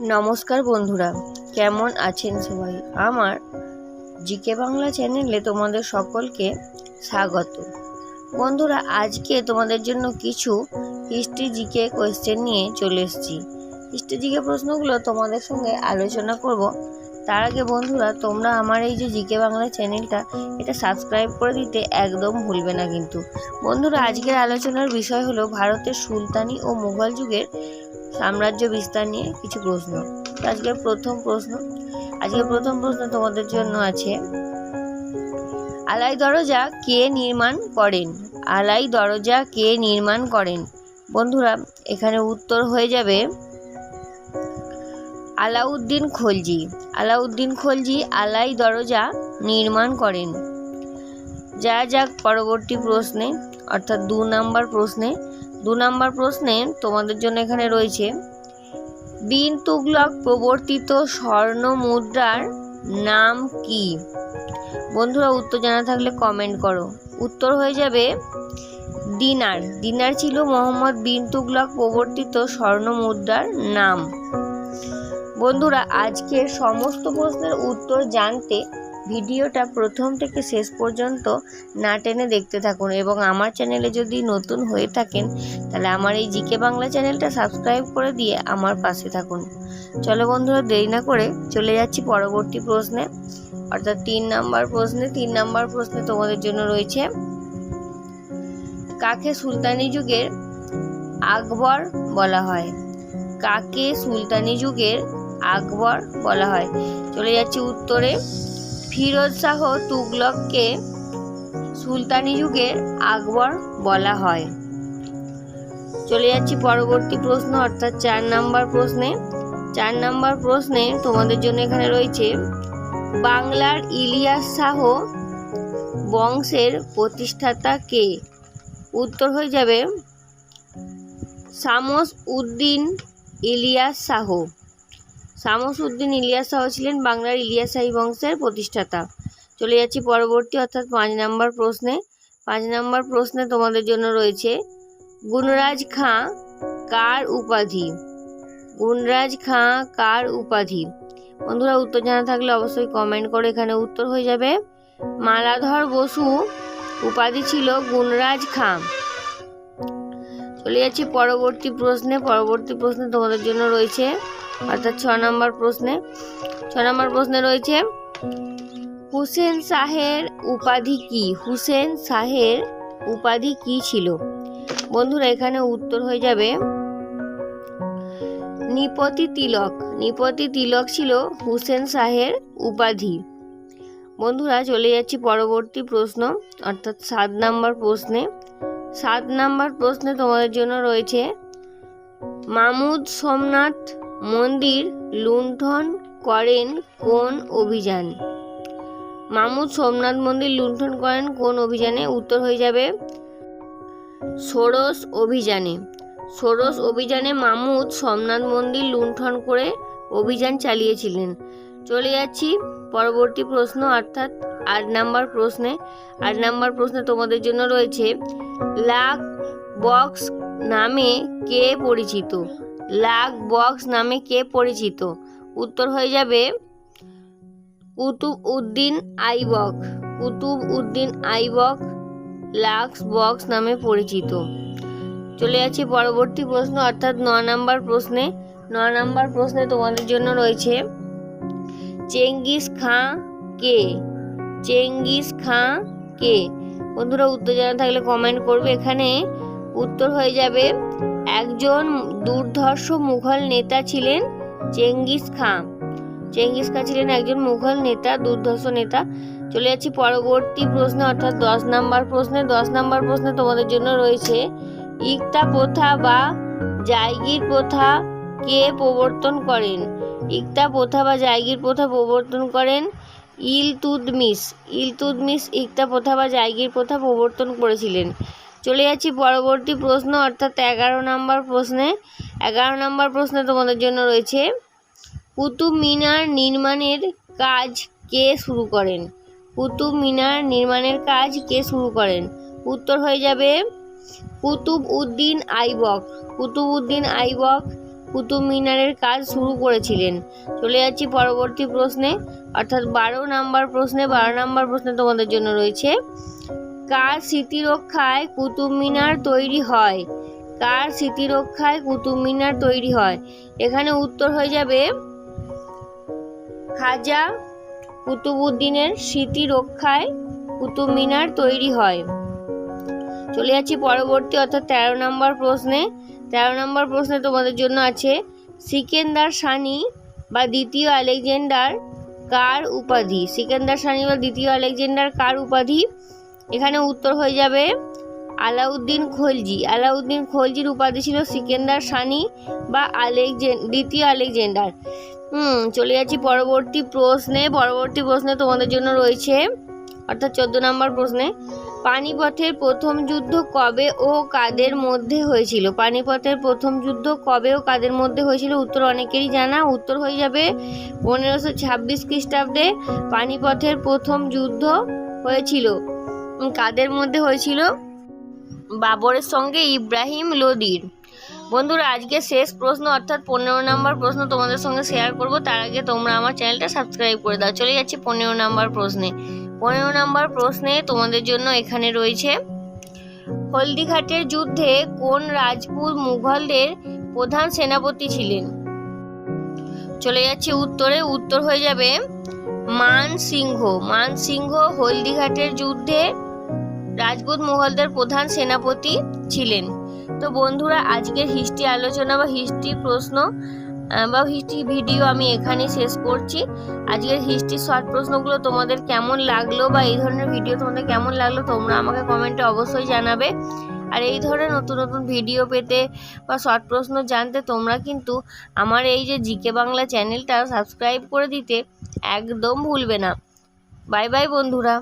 নমস্কার বন্ধুরা, কেমন আছেন সবাই? আমার জিকে বাংলা চ্যানেলে তোমাদের সকলকে স্বাগত। বন্ধুরা, আজকে তোমাদের জন্য কিছু হিস্ট্রি জিকে কোয়েশ্চেন নিয়ে চলে এসেছি। হিস্ট্রি জিকে প্রশ্নগুলো তোমাদের সঙ্গে আলোচনা করব। তার আগে বন্ধুরা, তোমরা আমার এই যে জিকে বাংলা চ্যানেলটা, এটা সাবস্ক্রাইব করে দিতে একদম ভুলবে না কিন্তু। বন্ধুরা, আজকের আলোচনার বিষয় হলো ভারতের সুলতানি ও মুঘল যুগের সাম্রাজ্য বিস্তার নিয়ে কিছু প্রশ্ন। আজকের প্রথম প্রশ্ন, আজকের প্রথম প্রশ্ন তোমাদের জন্য আছে, আলাই দরজা কে নির্মাণ করেন? আলাই দরজা কে নির্মাণ করেন? বন্ধুরা, এখানে উত্তর হয়ে যাবে আলাউদ্দিন খলজি। আলাউদ্দিন খলজি আলাই দরজা নির্মাণ করেন। যা যাক পরবর্তী প্রশ্নে, অর্থাৎ দু নম্বর প্রশ্নে। দু নম্বর প্রশ্নে তোমাদের জন্য এখানে রয়েছে, বিন তুগলক প্রবর্তিত স্বর্ণ মুদ্রার নাম কি? বন্ধুরা, উত্তর জানা থাকলে কমেন্ট করো। উত্তর হয়ে যাবে দিনার। দিনার ছিল মোহাম্মদ বিন তুগলক প্রবর্তিত স্বর্ণ মুদ্রার নাম। বন্ধুরা, আজকের সমস্ত প্রশ্নের উত্তর জানতে ভিডিওটা প্রথম থেকে শেষ পর্যন্ত না টেনে দেখতে থাকুন এবং আমার চ্যানেলে যদি নতুন হয়ে থাকেন, তাহলে আমার এই জিকে বাংলা চ্যানেলটা সাবস্ক্রাইব করে দিয়ে আমার পাশে থাকুন। চলো বন্ধুরা, দেরি না করে চলে যাচ্ছি পরবর্তী প্রশ্নে। অর্থাৎ তিন নাম্বার প্রশ্নে, তিন নাম্বার প্রশ্নে তোমাদের জন্য রয়েছে, কাকে সুলতানি যুগের আকবর বলা হয়? কাকে সুলতানি যুগের আকবর বলা হয়। চলে যাচ্ছি উত্তরে। ফিরোজ শাহ তুগলককে সুলতানি যুগের আকবর বলা হয়। চলে যাচ্ছি পরবর্তী প্রশ্ন, অর্থাৎ চার নাম্বার প্রশ্নে। চার নাম্বার প্রশ্নে তোমাদের জন্য এখানে রয়েছে, বাংলার ইলিয়াস শাহ বংশের প্রতিষ্ঠাতা কে? উত্তর হয়ে যাবে, সামস উদ্দিন ইলিয়াস শাহ। শামস উদ্দিন ইলিয়াস শাহ ছিলেন বাংলার ইলিয়াস শাহী বংশের প্রতিষ্ঠাতা। চলে যাচ্ছি পরবর্তী, অর্থাৎ পাঁচ নম্বর প্রশ্নে। পাঁচ নম্বর প্রশ্নে তোমাদের জন্য রয়েছে, গুণরাজ খাঁ কার উপাধি? গুণরাজ খাঁ কার উপাধি? বন্ধুরা, উত্তর জানা থাকলে অবশ্যই কমেন্ট করে এখানে উত্তর হয়ে যাবে। মালাধর বসু উপাধি ছিল গুণরাজ খাঁ। চলে যাচ্ছি পরবর্তী প্রশ্নে। পরবর্তী প্রশ্নে তোমাদের জন্য রয়েছে অর্থাৎ ছ নম্বর প্রশ্নে। ছ নম্বর প্রশ্নে রয়েছে, হুসেন শাহের উপাধি কি? হুসেন শাহের উপাধি কি ছিল? বন্ধুরা, এখানে উত্তর হয়ে যাবে, নিপতি তিলক। নিপতি তিলক ছিল হুসেন শাহের উপাধি। বন্ধুরা, চলে যাচ্ছি পরবর্তী প্রশ্ন, অর্থাৎ সাত নম্বর প্রশ্নে। সাত নম্বর প্রশ্নে তোমাদের জন্য রয়েছে, মামুদ সোমনাথ মন্দির লুণ্ঠন করেন কোন অভিযান? মামুদ সোমনাথ মন্দির লুণ্ঠন করেন কোন অভিযানে? উত্তর হয়ে যাবে ষোড়শ অভিযানে। ষোড়শ অভিযানে মামুদ সোমনাথ মন্দির লুণ্ঠন করে অভিযান চালিয়েছিলেন। চলে যাচ্ছি পরবর্তী প্রশ্ন, অর্থাৎ আট নাম্বার প্রশ্নে। আট নাম্বার প্রশ্নে তোমাদের জন্য রয়েছে লাক বক্স নামে কে পরিচিত? লাক বক্স নামে কে পরিচিত? উত্তর হয়ে যাবে কুতুব উদ্দিন আইবক। কুতুব উদ্দিন আইবক লাক্স বক্স নামে পরিচিত। চলে যাচ্ছি পরবর্তী প্রশ্ন, অর্থাৎ ন নম্বর প্রশ্নে। ন নম্বর প্রশ্নে তোমাদের জন্য রয়েছে, চেঙ্গিস খাঁ কে? চেঙ্গিস খাঁ কে? বন্ধুরা, উত্তর জানা থাকলে কমেন্ট করবে। এখানে উত্তর হয়ে যাবে একজন দুর্ধর্ষ মুঘল নেতা ছিলেন চেঙ্গিস খাঁ। চেঙ্গিস খাঁ ছিলেন একজন মুঘল নেতা, দুর্ধর্ষ নেতা। চলে যাচ্ছি পরবর্তী প্রশ্নে, অর্থাৎ দশ নম্বর প্রশ্নে। দশ নম্বর প্রশ্নে তোমাদের জন্য রয়েছে, ইকতা প্রথা বা জায়গির প্রথা কে প্রবর্তন করেন? ইকতা প্রথা বা জায়গির প্রথা প্রবর্তন করেন ইলতুদমিস। ইলতুদমিস ইকতা প্রথা বা জায়গির প্রথা প্রবর্তন করেছিলেন। চলে যাচ্ছি পরবর্তী প্রশ্ন, অর্থাৎ এগারো নম্বর প্রশ্নে। এগারো নম্বর প্রশ্নে তোমাদের জন্য রয়েছে কুতুব মিনার নির্মাণের কাজ কে শুরু করেন? কুতুব মিনার নির্মাণের কাজ কে শুরু করেন? উত্তর হয়ে যাবে কুতুব উদ্দিন আইবক। কুতুব উদ্দিন আইবক কুতুব মিনারের কাজ শুরু করেছিলেন। চলে যাচ্ছি পরবর্তী প্রশ্নে, অর্থাৎ বারো নাম্বার প্রশ্নে, বারো নাম্বার প্রশ্নে তোমাদের জন্য রয়েছে কার স্মৃতিরক্ষায় কুতুব মিনার তৈরি হয়? কার স্মৃতিরক্ষায় কুতুব মিনার তৈরি হয়? এখানে উত্তর হয়ে যাবে খাজা কুতুবুদ্দিনের স্মৃতি রক্ষায় কুতুব মিনার তৈরি হয়। চলে যাচ্ছি পরবর্তী, অর্থাৎ তেরো নম্বর প্রশ্নে। তেরো নম্বর প্রশ্নে তোমাদের জন্য আছে, সিকেন্দার সানি বা দ্বিতীয় আলেকজান্ডার কার উপাধি? সিকেন্দার সানি বা দ্বিতীয় আলেকজান্ডার কার উপাধি? এখানে উত্তর হয়ে যাবে আলাউদ্দিন খলজি। আলাউদ্দিন খলজির উপাধি ছিল সিকেন্দার সানি বা আলেকজেন দ্বিতীয় আলেকজেন্ডার। হুম, চলে যাচ্ছি পরবর্তী প্রশ্নে। পরবর্তী প্রশ্নে তোমাদের জন্য রয়েছে, অর্থাৎ চোদ্দ নম্বর প্রশ্নে, পানিপথের প্রথম যুদ্ধ কবে ও কাদের মধ্যে হয়েছিল? পানিপথের প্রথম যুদ্ধ কবে ও কাদের মধ্যে হয়েছিল? উত্তর অনেকেরই জানা। উত্তর হয়ে যাবে পনেরোশো ছাব্বিশ খ্রিস্টাব্দে পানিপথের প্রথম যুদ্ধ হয়েছিল। কাদের মধ্যে হয়েছিল? বাবরের সঙ্গে ইব্রাহিম লোদির। বন্ধুরা, আজকে শেষ প্রশ্ন, অর্থাৎ পনেরো নম্বর প্রশ্ন তোমাদের সঙ্গে শেয়ার করব। তার আগে তোমরা আমার চ্যানেলটা সাবস্ক্রাইব করে দাও। চলে যাচ্ছি পনেরো নম্বর প্রশ্নে। পনেরো নম্বর প্রশ্নে তোমাদের জন্য এখানে রয়েছে, হলদিঘাটের যুদ্ধে কোন রাজপুত মুঘলদের প্রধান সেনাপতি ছিলেন? চলে যাচ্ছে উত্তরে। উত্তর হয়ে যাবে মান সিংহ। মান সিংহ হলদিঘাটের যুদ্ধে রাজপুত মুঘলদের প্রধান সেনাপতি ছিলেন। তো বন্ধুরা, আজকের হিস্ট্রি আলোচনা বা হিস্ট্রি প্রশ্ন বা হিস্ট্রি ভিডিও আমি এখানেই শেষ করছি। আজকের হিস্ট্রি শর্ট প্রশ্নগুলো তোমাদের কেমন লাগল বা এই ধরনের ভিডিও তোমাদের কেমন লাগল তোমরা আমাকে কমেন্টে অবশ্যই জানাবে। আর এই ধরনের নতুন নতুন ভিডিও পেতে বা শর্ট প্রশ্ন জানতে তোমরা কিন্তু আমার এই যে জিকে বাংলা চ্যানেলটা সাবস্ক্রাইব করে দিতে একদম ভুলবে না। বাই বাই বন্ধুরা।